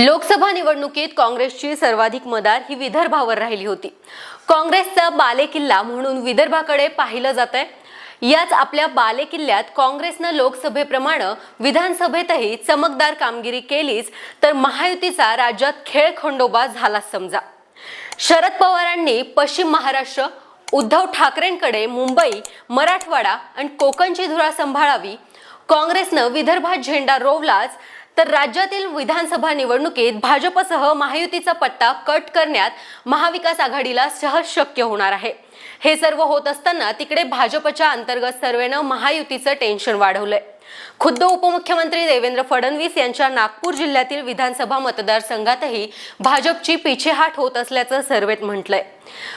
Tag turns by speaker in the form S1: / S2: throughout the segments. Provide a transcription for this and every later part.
S1: लोकसभा निवडणुकीत काँग्रेसची सर्वाधिक मदार ही विदर्भावर राहिली होती. काँग्रेसचा बालेकिल्ला म्हणून विदर्भाकडे पाहिलं जात आहे याच आपल्या बालेकिल्ल्यात काँग्रेसनं लोकसभेप्रमाणे विधानसभेतही चमकदार कामगिरी केलीच तर महायुतीचा राज्यात खेळ खंडोबा झाला समजा. शरद पवारांनी पश्चिम महाराष्ट्र उद्धव ठाकरेंकडे मुंबई मराठवाडा आणि कोकणची धुरा सांभाळावी काँग्रेसनं विदर्भात झेंडा रोवलाच तर राज्यातील विधानसभा निवडणुकीत भाजपसह महायुतीचा पत्ता कट करण्यात महाविकास आघाडीला सहज शक्य होणार आहे. हे सर्व होत असताना तिकडे भाजपच्या अंतर्गत सर्वेनं महायुतीचं टेन्शन वाढवलंय. खुद्द उपमुख्यमंत्री देवेंद्र फडणवीस यांच्या नागपूर जिल्ह्यातील विधानसभा मतदारसंघातही भाजपची पिछेहाट होत असल्याचं सर्वेत म्हटलंय.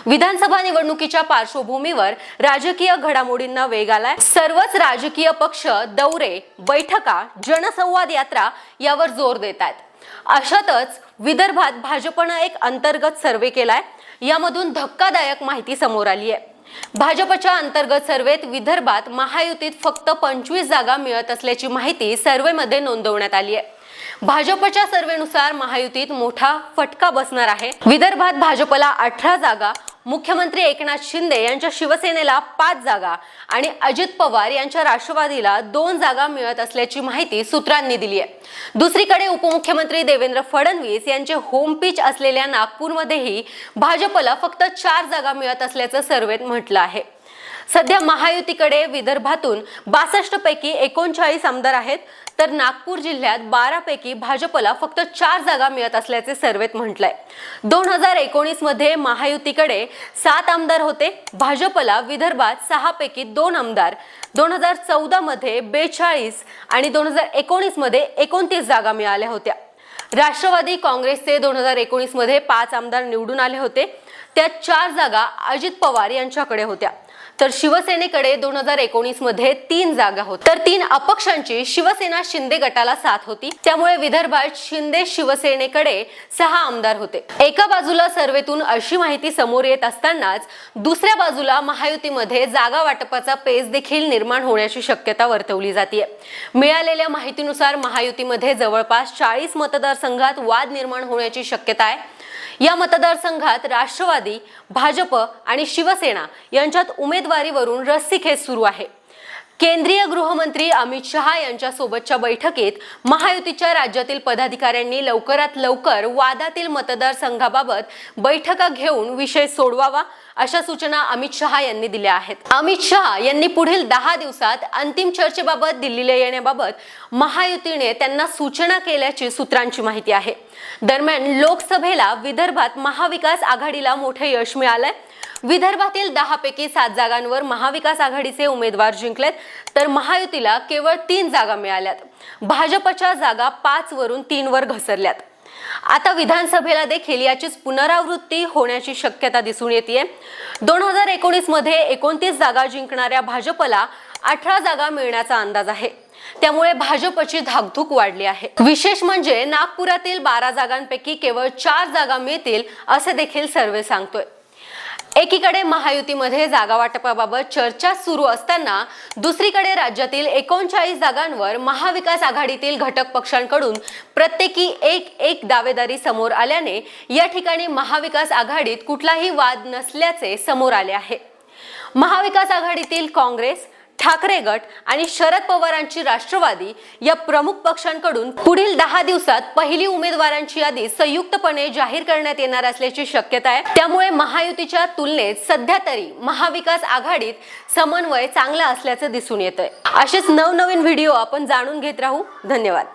S1: विधानसभा निवडणुकीच्या पार्श्वभूमीवर राजकीय घडामोडींना वेग आलाय. सर्वच राजकीय पक्ष दौरे बैठका जनसंवाद यात्रा यावर जोर देत आहेत अशातच विदर्भात भाजपनं एक अंतर्गत सर्वे केलाय. यामधून धक्कादायक माहिती समोर आली आहे. भाजपच्या अंतर्गत सर्वेत विदर्भात महायुतीत फक्त पंचवीस जागा मिळत असल्याची माहिती सर्वेमध्ये नोंदवण्यात आली आहे. भाजपच्या सर्वेनुसार महायुतीत मोठा फटका बसणार आहे. विदर्भात भाजपला अठरा जागा मुख्यमंत्री एकनाथ शिंदे यांच्या शिवसेनेला पाच जागा आणि अजित पवार यांच्या राष्ट्रवादीला दोन जागा मिळत असल्याची माहिती सूत्रांनी दिली आहे. दुसरीकडे उपमुख्यमंत्री देवेंद्र फडणवीस यांचे होम पिच असलेल्या नागपूरमध्येही भाजपला फक्त चार जागा मिळत असल्याचं सर्वेत म्हटलं आहे. सध्या महायुतीकडे विदर्भातून बासष्ट पैकी एकोणचाळीस आमदार आहेत. तर नागपूर जिल्ह्यात बारापैकी भाजपला फक्त चार जागा मिळत असल्याचे सर्वेत म्हटलंय. दोन हजार एकोणीसमध्ये महायुतीकडे सात आमदार होते. भाजपला विदर्भात सहा पैकी दोन आमदार. दोन हजार चौदा मध्ये बेचाळीस आणि दोन हजार एकोणीसमध्ये एकोणतीस जागा मिळाल्या होत्या. राष्ट्रवादी काँग्रेसचे दोन हजार एकोणीसमध्ये पाच आमदार निवडून आले होते. त्या चार जागा अजित पवार यांच्याकडे होत्या. तर शिवसेनेकडे दोन हजार एकोणीसमध्ये तीन जागा होत्या. तर तीन अपक्षांची शिवसेना शिंदे गटाला साथ होती. त्यामुळे विदर्भात शिंदे शिवसेनेकडे सहा आमदार होते. एका बाजूला सर्वेतून अशी माहिती समोर येत असतानाच दुसऱ्या बाजूला महायुतीमध्ये जागा वाटपाचा पेच देखील निर्माण होण्याची शक्यता वर्तवली जाते मिळालेल्या माहितीनुसार महायुतीमध्ये जवळपास चाळीस मतदारसंघात वाद निर्माण होण्याची शक्यता आहे. या मतदारसंघात राष्ट्रवादी भाजप आणि शिवसेना यांच्यात उमेदवारीवरून रस्सीखेच सुरू आहे. केंद्रीय गृहमंत्री अमित शहा यांच्या सोबतच्या बैठकीत महायुतीच्या राज्यातील पदाधिकाऱ्यांनी लवकरात लवकर वादातील मतदारसंघाबाबत बैठका घेऊन विषय सोडवावा अशा सूचना अमित शहा यांनी दिल्या आहेत. अमित शहा यांनी पुढील दहा दिवसात अंतिम चर्चेबाबत दिल्लीला येण्याबाबत महायुतीने त्यांना सूचना केल्याची सूत्रांची माहिती आहे. दरम्यान लोकसभेला विदर्भात महाविकास आघाडीला मोठे यश मिळालंय. विदर्भातील दहापैकी सात जागांवर महाविकास आघाडीचे उमेदवार जिंकलेत तर महायुतीला केवळ तीन जागा मिळाल्यात. भाजपच्या जागा पाच वरून तीन वर घसरल्यात. आता विधानसभेला देखील याचीच पुनरावृत्ती होण्याची शक्यता दिसून येते दोन हजार एकोणीसमध्ये एकोणतीस जागा जिंकणाऱ्या भाजपला अठरा जागा मिळण्याचा अंदाज आहे. त्यामुळे भाजपची धाकधूक वाढली आहे. विशेष म्हणजे नागपुरातील बारा जागांपैकी केवळ चार जागा मिळतील असे देखील सर्वे सांगतोय. एकीकडे महायुतीमध्ये जागा वाटपाबाबत चर्चा सुरू असताना दुसरीकडे राज्यातील एकोणचाळीस जागांवर महाविकास आघाडीतील घटक पक्षांकडून प्रत्येकी एक एक दावेदारी समोर आल्याने या ठिकाणी महाविकास आघाडीत कुठलाही वाद नसल्याचे समोर आले आहे. महाविकास आघाडीतील काँग्रेस ठाकरे गट आणि शरद पवारांची राष्ट्रवादी या प्रमुख पक्षांकडून पुढील दहा दिवसात पहिली उमेदवारांची यादी संयुक्तपणे जाहीर करण्यात येणार असल्याची शक्यता आहे. त्यामुळे महायुतीच्या तुलनेत सध्या तरी महाविकास आघाडीत समन्वय चांगला असल्याचं दिसून येतंय. असेच नवनवीन व्हिडिओ आपण जाणून घेत राहू. धन्यवाद.